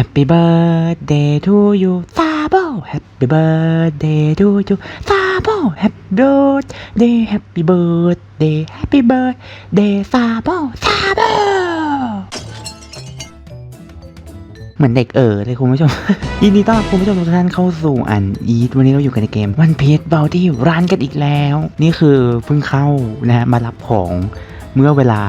Happy birthday to you ซาโบ Happy birthday to you ซาโบ Happy birthday Happy birthday Happy birthday ซาโบซาโบเหมือนเด็กเออเลยคุณผู้ชม ยินดีต้อนรับคุณผู้ชมทุกท่านเข้าสู่อันอีทวันนี้เราอยู่กันในเกมวันพีชเบลที่ร้านกันอีกแล้ว นี่คือเพิ่งเข้านะมารับของเมื่อเวลา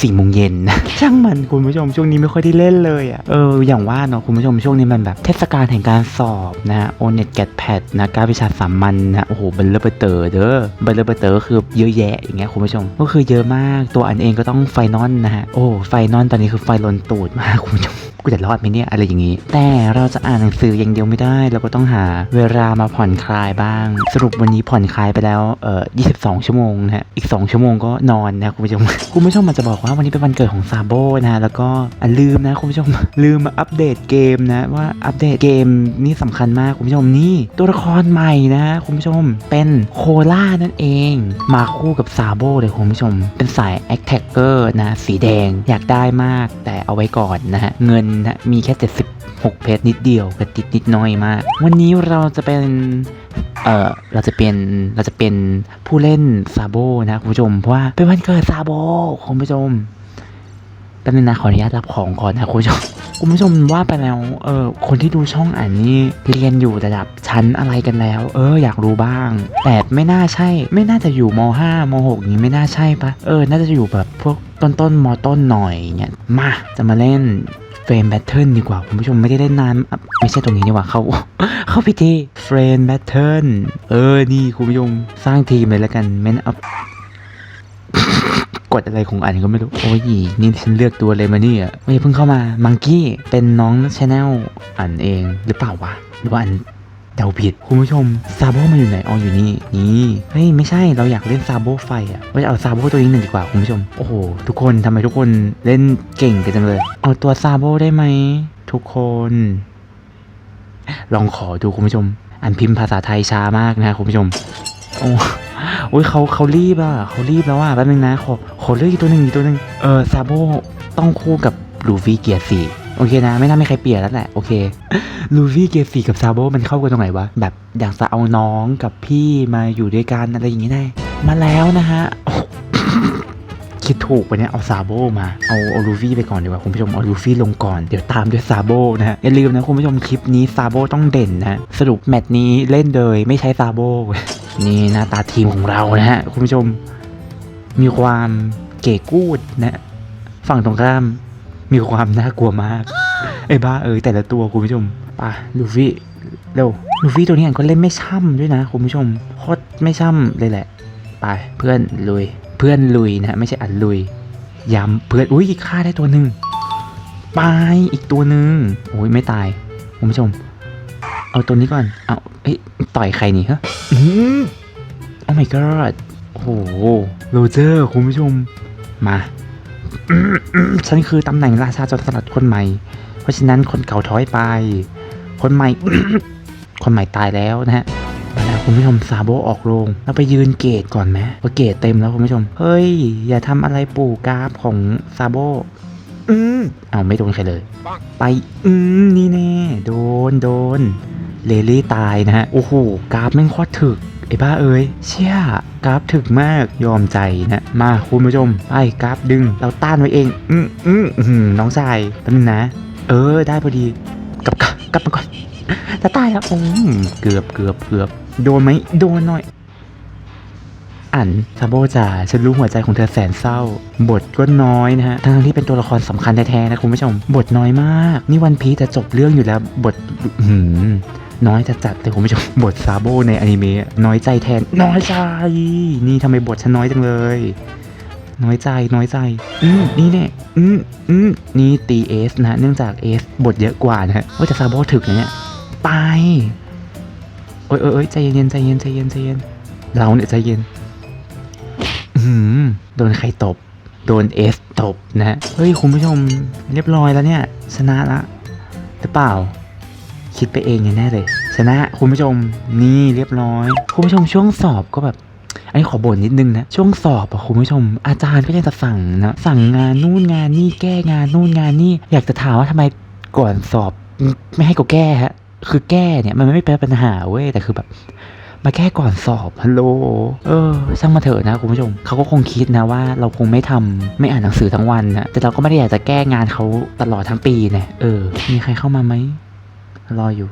สี่โมงเย็นช่างมันคุณผู้ชมช่วงนี้ไม่ค่อยได้เล่นเลยอะ่ะเอออย่างว่าเนาะคุณผู้ชมช่วงนี้มันแบบเทศกาลแห่งการสอบนะฮะโอเน็ตแกดแพดนะการวิชาสามัญนะโอ้โหบันเลอร์เบเตอร์เด้อบันเลอร์เบเตอร์คือเยอะแยะอย่างเงี้ยคุณผู้ชมก็คือเยอะมากตัวอันเองก็ต้องไฟนอลนะฮะโอ้ไฟนอลตอนนี้คือไฟลนตูดมากคุณผู้ชม กูจะรอดไหมเนี่ยอะไรอย่างนี้ แต่เราจะอ่านหนังสืออย่างเดียวไม่ได้เราก็ต้องหาเวลามาผ่อนคลายบ้าง สรุปวันนี้ผ่อนคลายไปแล้วเอ่อ22 ชั่วโมงนะฮะอีก 2 ชั่วโมงก็นอนนะคุณผู้ชมคุณผู้ชมมันจะบอกว่าวันนี้เป็นวันเกิดของซาโบนะแล้วก็ลืมนะคุณผู้ชมลืมมาอัปเดตเกมนะว่าอัปเดตเกมนี่สำคัญมากคุณผู้ชมนี่ตัวละครใหม่นะคุณผู้ชมเป็นโคล่านั่นเอง มาคู่กับซาโบเลยคุณผู้ชม เป็นสายแอคแท็กเกอร์นะสีแดงอยากได้มากแต่เอาไว้ก่อนนะฮะเงินนะมีแค่ 76 เพชรนิดเดียวกระติดนิดน้อยมาก วันนี้เราจะเป็นเออเราจะเป็นเราจะเป็นผู้เล่นซาโบนะคุณผู้ชม เพราะว่าเป็นวันเกิดซาโบคุณผู้ชมแป๊บนึงนะขออนุญาตรับของก่อนนะคุณผู้ชมคุณผู้ชมว่าไปแล้วเออคนที่ดูช่องอ่านนี่เรียนอยู่ระดับชั้นอะไรกันแล้ว เออ อยากรู้บ้าง แต่ไม่น่าใช่ ไม่น่าจะอยู่ม5ม6อย่างนี้ไม่น่าใช่ปะเออ น่าจะอยู่แบบพวกต้นต้นๆมต้นหน่อยเงี้ยมาจะมาเล่น รนแบทเทิลดีกว่าคุณผู้ชมไม่ได้เล่นนาน ไม่ใช่ตรงนี้ดีกว่าเขาเข้าพิธีเฟรนแบทเทิลเออนี่คุณผู้ชมสร้างทีมเลยแล้วกันแม่นอัพกดอะไรของอันก็ไม่รู้ โอ้ยนี่ฉันเลือกตัวเลยมาเนี่ยไม่เพิ่งเข้ามามังกี้เป็นน้องชาแนลอันเองหรือเปล่าวะหรือว่าอัน ดาผิด คุณผู้ชมซาโบมาอยู่ไหนอ๋ออยู่นี่นี่เฮ้ยไม่ใช่เราอยากเล่นซาโบไฟอะว่าจะเอาซาโบตัวนี้หนึ่งดีกว่าคุณผู้ชมโอ้โหทุกคนทำไมทุกคนเล่นเก่งกันจังเลย เอาตัวซาโบได้ไหมทุกคน ลองขอดูคุณผู้ชม อันพิมพ์ภาษาไทยช้ามากนะคุณผู้ชมโอ้โอ้ยเขาเขารีบอะเขารีบแล้วอะแป๊บนึงนะขอขอเลือกอีกตัวหนึ่งอีกตัวหนึ่งเออซาโบต้องคู่กับลูฟี่เกียร์สี่ โอเคนะไม่น่าไมีใครเปลี่ยนแล้วแหละโอเคลูฟี่เกียร์สี่กับซาโบมันเข้ากันตรงไหนวะแบบอยากจะเอาน้องกับพี่มาอยู่ด้วยกันอะไรอย่างงี้ได้ มาแล้วนะฮะคิดถูกไปเนี่ยเอาซาโบมาเอาเอาลูฟี่ไปก่อนดีกว่าคุณผู้ชมเอาลูฟี่ลงก่อนเดี๋ยวตามด้วยซาโบนะฮะอย่าลืมนะคุณผู้ชมคลิปนี้ซาโบต้องเด่นนะสรุปแมตช์นี้เล่นโดยไม่ใช้ซาโบนี่หน้าตาทีมของเรานะฮะคุณผู้ชมมีความเก๋กูดนะฝั่งตรงข้าม มีความน่ากลัวมากไอ้บ้าเออแต่ละตัวคุณผู้ชมไป่ะลูฟี่เร็วลูฟี่ตัวนี้อันก็เล่นไม่ช่ำด้วยนะคุณผู้ชมโคตรไม่ช่ำเลยแหละไปเพื่อนลุย เพื่อนลุยนะไม่ใช่อันลุยย้ำเพื่อนอุ้ยฆ่าได้ตัวหนึ่งไปอีกตัวหนึ่งโอ้ยไม่ตายคุณผู้ชม เอาตัวนี้ก่อนเอาเอ้ยต่อยใครนี่ฮะอืมโอ้ my god โอ้โหโรเจอร์คุณผู้ชมมา ฉันคือตำแหน่งราชาโจรสลัดคนใหม่ เพราะฉะนั้นคนเก่าถอยไป คนใหม่ คนใหม่ตายแล้วนะฮะมาแล้วคุณผู้ชมซาโบออกโรงเราไปยืนเกตก่อนไหมเพราะเกตเต็มแล้วคุณผู้ชม เฮ้ย อย่าทำอะไรปู่กราฟของซาโบอืมเอาไม่โดนใครเลย ไป อืมนี่แน่ โดนโดนเลลี่ตายนะฮะ โอ้โหกราฟแม่งโคตรถึก ไอ้บ้าเอ้ยเชี่ยกราฟถึกมากยอมใจนะมาคุณผู้ชมไปกราฟดึง เราต้านไว้เอง อืมอืมอืมน้องชายแป๊บนึงนะ เออ ได้พอดีกลับกลับกลับมาก่อนจะตายแล้วโอืมเกือบเกือบเกือบโดนไหมโดนหน่อยอันซาโบจ๋าฉันรู้หัวใจของเธอแสนเศร้า บทก็น้อยนะฮะ ทั้งที่เป็นตัวละครสำคัญแท้ๆนะคุณผู้ชม บทน้อยมาก นี่วันพีจะจบเรื่องอยู่แล้ว บทหืม น้อยจะจัดแต่คุณผู้ชมบทซาโบในอนิเมะน้อยใจแทน น้อยใจ นี่ทำไมบทฉันน้อยจังเลย น้อยใจน้อยใจ อืมนี่เนี่ยอืมอืมนี่ตีเอสนะ เนื่องจากเอสบทเยอะกว่านะฮะว่าจะซาโบถึกนะเนี่ยไปโอ้ยโอ้ยใจเย็นใจเย็นใจเย็นใจเย็นเราเนี่ยใจเย็นอืมโดนใครตบ โดนเอสตบนะเฮ้ยคุณผู้ชมเรียบร้อยแล้วเนี่ย ชนะละหรือเปล่า คิดไปเองแน่เลย ชนะคุณผู้ชมนี่เรียบร้อย คุณผู้ชมช่วงสอบก็แบบอันนี้ขอบ่นนิดนึงนะ ช่วงสอบอะคุณผู้ชม อาจารย์ก็ยังจะสั่งนะสั่งงานนู่นงานนี่แก้งานนู่นงานนี่อยากจะถามว่าทำไมก่อนสอบไม่ให้กูแก้ฮะคือแก้เนี่ยมันไม่เป็นปัญหาเว้ยแต่คือแบบ มาแก้ก่อนสอบฮัลโหลเออช่างมาเถอะนะคุณผู้ชมเขาก็คงคิดนะว่า เราคงไม่ทำไม่อ่านหนังสือทั้งวันนะแต่เราก็ไม่ได้อยากจะแก้งานเขาตลอดทั้งปีนะเออมีใครเข้ามาไหม รออยู่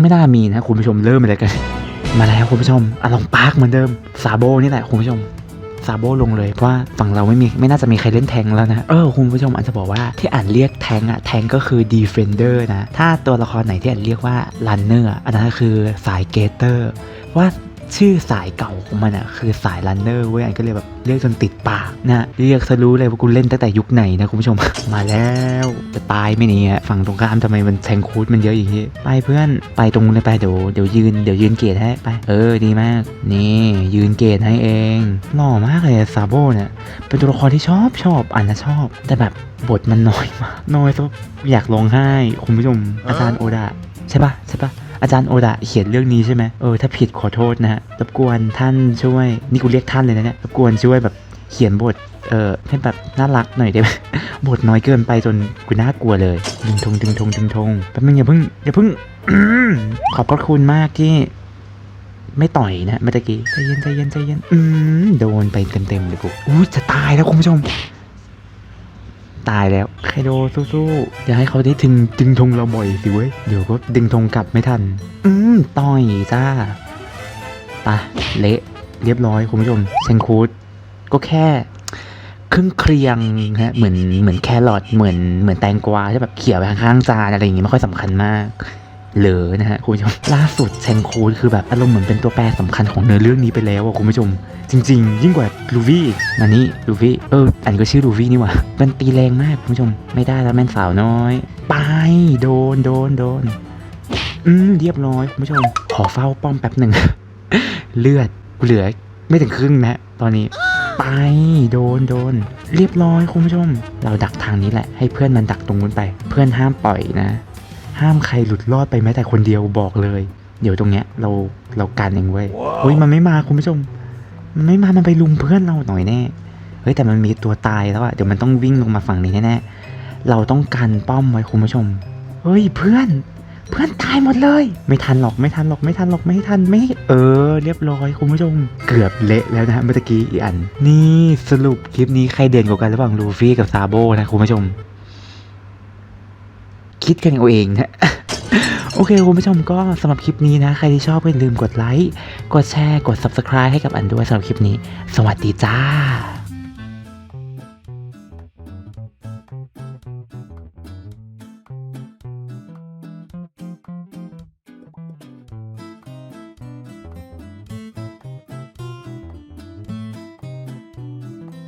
ไม่น่ามีนะคุณผู้ชมเริ่มเลยกัน มาแล้วคุณผู้ชมอลองปาร์คเหมือนเดิมซาโบนี่แหละคุณผู้ชมซาโบลงเลยเพราะว่าฝั่งเราไม่มีไม่น่าจะมีใครเล่นแทงแล้วนะ เออคุณผู้ชมอาจจะบอกว่าที่อ่านเรียกแทงอะแทงก็คือ defender นะ ถ้าตัวละครไหนที่อ่านเรียกว่า runner อะอันนั้นก็คือสายเกเตอร์ว่า ชื่อสายเก่าของมันอะคือสาย runner เว้ยอันก็เลยแบบเรียกจนติดปากนะเรียกซะรู้เลยว่ากูเล่นตั้งแต่ยุคไหนนะคุณผู้ชม มาแล้วจะตายไม่เนี่ยฝั่งตรงข้ามทำไมมันแทงคูดมันเยอะอย่างนี้ไปเพื่อนไปตรงนู้นเลยไปเดี๋ยวเดี๋ยวยืนเดี๋ยวยืนเกตให้ไป เออดีมาก นี่ยืนเกตให้เองหล่อมากเลยซาโบเนี่ยเป็นตัวละครที่ชอบชอบอ่านนะชอบ แต่แบบบทมันน้อยมากน้อยซะอยากร้องไห้คุณผู้ชมอาจารย์โอดะใช่ปะใช่ปะ อาจารย์โอดะเขียนเรื่องนี้ใช่ไหมเออถ้าผิดขอโทษนะฮะรบกวนท่านช่วย นี่กูเรียกท่านเลยนะเนี่ยรบกวนช่วยแบบเขียนบทเออให้แบบน่ารักหน่อยได้ไหมบทน้อยเกินไปจนกูน่ากลัวเลยดึงธงดึงธงดึงธงแป๊บนึงอย่าเพิ่งอย่าเพิ่งขอบพระคุณมากที่ไม่ต่อยนะเมื่อกี้ใจเย็นใจเย็นใจเย็นอืมโดนไปเต็มๆเลยกูอู้จะตายแล้วคุณผู้ชม ตายแล้วไคโดสู้ๆอย่าให้เขาได้ถึงดึงธงเราบ่อยสิเว้ย เดี๋ยวก็ดึงธงกลับไม่ทัน อืมต่อยจ้าปะเละเรียบร้อยคุณผู้ชมเซนคูดก็แค่ครึ่งเครียงฮะเหมือนเหมือนแครอทเหมือนเหมือนแตงกวาที่แบบเขี่ยไปข้างๆจานอะไรอย่างงี้ไม่ค่อยสำคัญมาก เหลอนะฮะคุณผู้ชมล่าสุดเซนคูคือแบบอารมณ์เหมือนเป็นตัวแปรสำคัญของเนื้อเรื่องนี้ไปแล้วอะคุณผู้ชม จริง ๆ ยิ่งกว่าลูฟี่มานี่ลูฟี่เอออันก็ชื่อลูฟี่นี่ว่ามันตีแรงมากคุณผู้ชมไม่ได้แล้วแม่นสาวน้อย ไปโดนโดนโดนอืมเรียบร้อยคุณผู้ชม ขอเฝ้าป้อมแป๊บหนึ่งเลือดเหลือไม่ถึงครึ่งนะ ตอนนี้ไปโดนโดน เรียบร้อยคุณผู้ชม เราดักทางนี้แหละ ให้เพื่อนมันดักตรงนู้นไป เพื่อนห้ามปล่อยนะ ห้ามใครหลุดรอดไปแม้แต่คนเดียวบอกเลย เดี๋ยวตรงเนี้ยเราเรากันเองเว้ยเฮ้ยมันไม่มาคุณผู้ชม มันไม่มามันไปลุมเพื่อนเราหน่อยแน่เฮ้ยแต่มันมีตัวตายแล้วอะเดี๋ยวมันต้องวิ่งลงมาฝั่งนี้แน่ๆเราต้องกันป้อมไว้คุณผู้ชมเฮ้ยเพื่อน เพื่อนตายหมดเลย ไม่ทันหรอกไม่ทันหรอกไม่ทันหรอกไม่ทันไม่เออ เรียบร้อยคุณผู้ชม เกือบเละแล้วนะฮะเมื่อกี้อีกอัน นี่สรุปคลิปนี้ใครเด่นกว่ากันระหว่างลูฟี่กับซาโบนะคุณผู้ชม คิดกันเอาเองนะโอเคคุณผู้ชมก็สำหรับคลิปนี้นะ ใครที่ชอบก็อย่าลืมกดไลค์ กดแชร์ กด Subscribe ให้กับอันด้วยสำหรับคลิปนี้ สวัสดีจ้า